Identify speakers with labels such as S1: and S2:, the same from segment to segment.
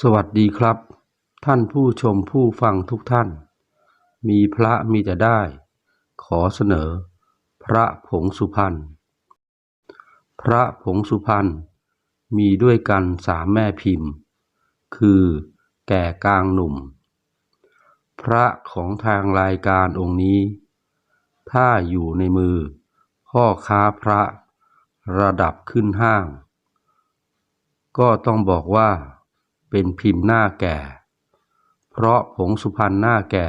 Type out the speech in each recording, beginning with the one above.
S1: สวัสดีครับ ท่านผู้ชมผู้ฟังทุกท่าน มีพระมีแต่ได้ ขอเสนอ พระผงสุพรรณพระผงสุพรรณมีด้วยกันสามแม่พิมพ์ คือแก่กลางหนุ่ม พระของทางรายการองค์นี้ ถ้าอยู่ในมือ พ่อค้าพระระดับขึ้นห้าง ก็ต้องบอกว่า เป็นพิมพ์หน้าแก่ เพราะผงสุพรรณหน้าแก่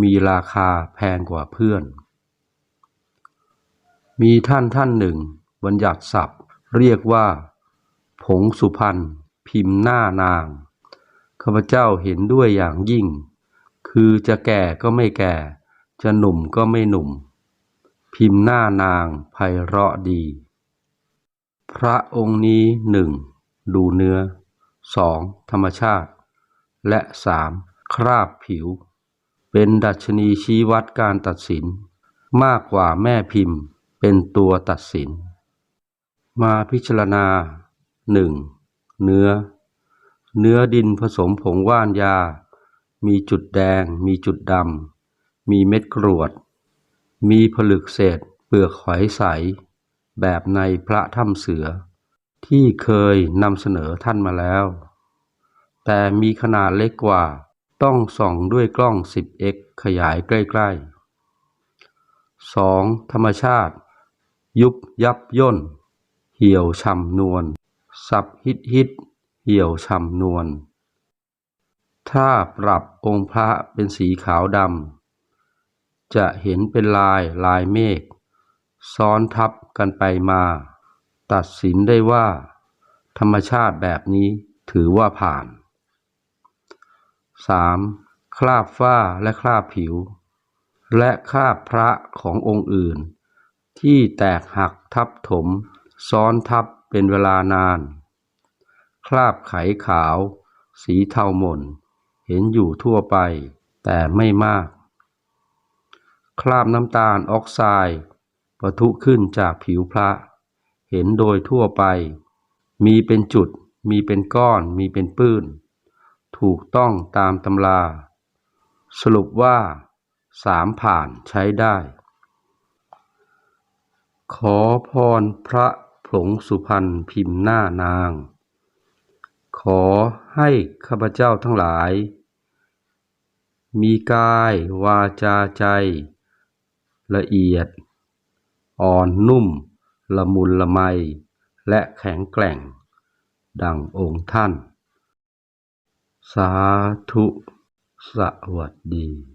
S1: มีราคาแพงกว่าเพื่อน มีท่านท่านหนึ่ง บัญญัติศัพท์ เรียกว่า ผงสุพรรณพิมพ์หน้านาง ข้าพเจ้าเห็นด้วยอย่างยิ่ง คือจะแก่ก็ไม่แก่ จะหนุ่มก็ไม่หนุ่ม พิมพ์หน้านางไพเราะดี พระองค์นี้หนึ่ง ดูเนื้อ สองธรรมชาติ และสามคราบผิว เป็นดัชนีชี้วัดการตัดสิน มากกว่าแม่พิมพ์ เป็นตัวตัดสิน มาพิจารณาหนึ่งเนื้อ เนื้อดินผสมผงว่านยา มีจุดแดง มีจุดดำ มีเม็ดกรวด มีผลึกเศษ เปลือกหอยใส แบบในพระถ้ำเสือ ที่เคยนำเสนอท่านมาแล้ว แต่มีขนาดเล็กกว่าต้องส่องด้วยกล้อง 10x ขยายใกล้ๆ 2. ธรรมชาติ ยุบยับย่น เหี่ยวช่ำนวลสับฮิตฮิตเหี่ยวช่ำนวลถ้าปรับองค์พระเป็นสีขาวดำจะเห็นเป็นลายลายเมฆ ซ้อนทับกันไปมา ตัดสินได้ว่า ธรรมชาติแบบนี้ถือว่าผ่าน 3. คราบฝ้าและคราบผิว และคราบพระขององค์อื่น ที่แตกหักทับถม ซ้อนทับเป็นเวลานาน คราบไขขาว สีเทาหม่น เห็นอยู่ทั่วไป แต่ไม่มาก คราบน้ำตาลออกไซด์ปะทุขึ้นจากผิวพระ เห็นโดยทั่วไป มีเป็นจุด มีเป็นก้อน มีเป็นปื้น ถูกต้องตามตำรา สรุปว่าสามผ่านใช้ได้ ขอพรพระผงสุพรรณพิมพ์หน้านาง ขอให้ข้าพเจ้าทั้งหลาย มีกายวาจาใจ ละเอียด อ่อนนุ่ม ละมุนละไม และแข็งแกร่ง ดังองค์ท่าน สาธุ สวัสดี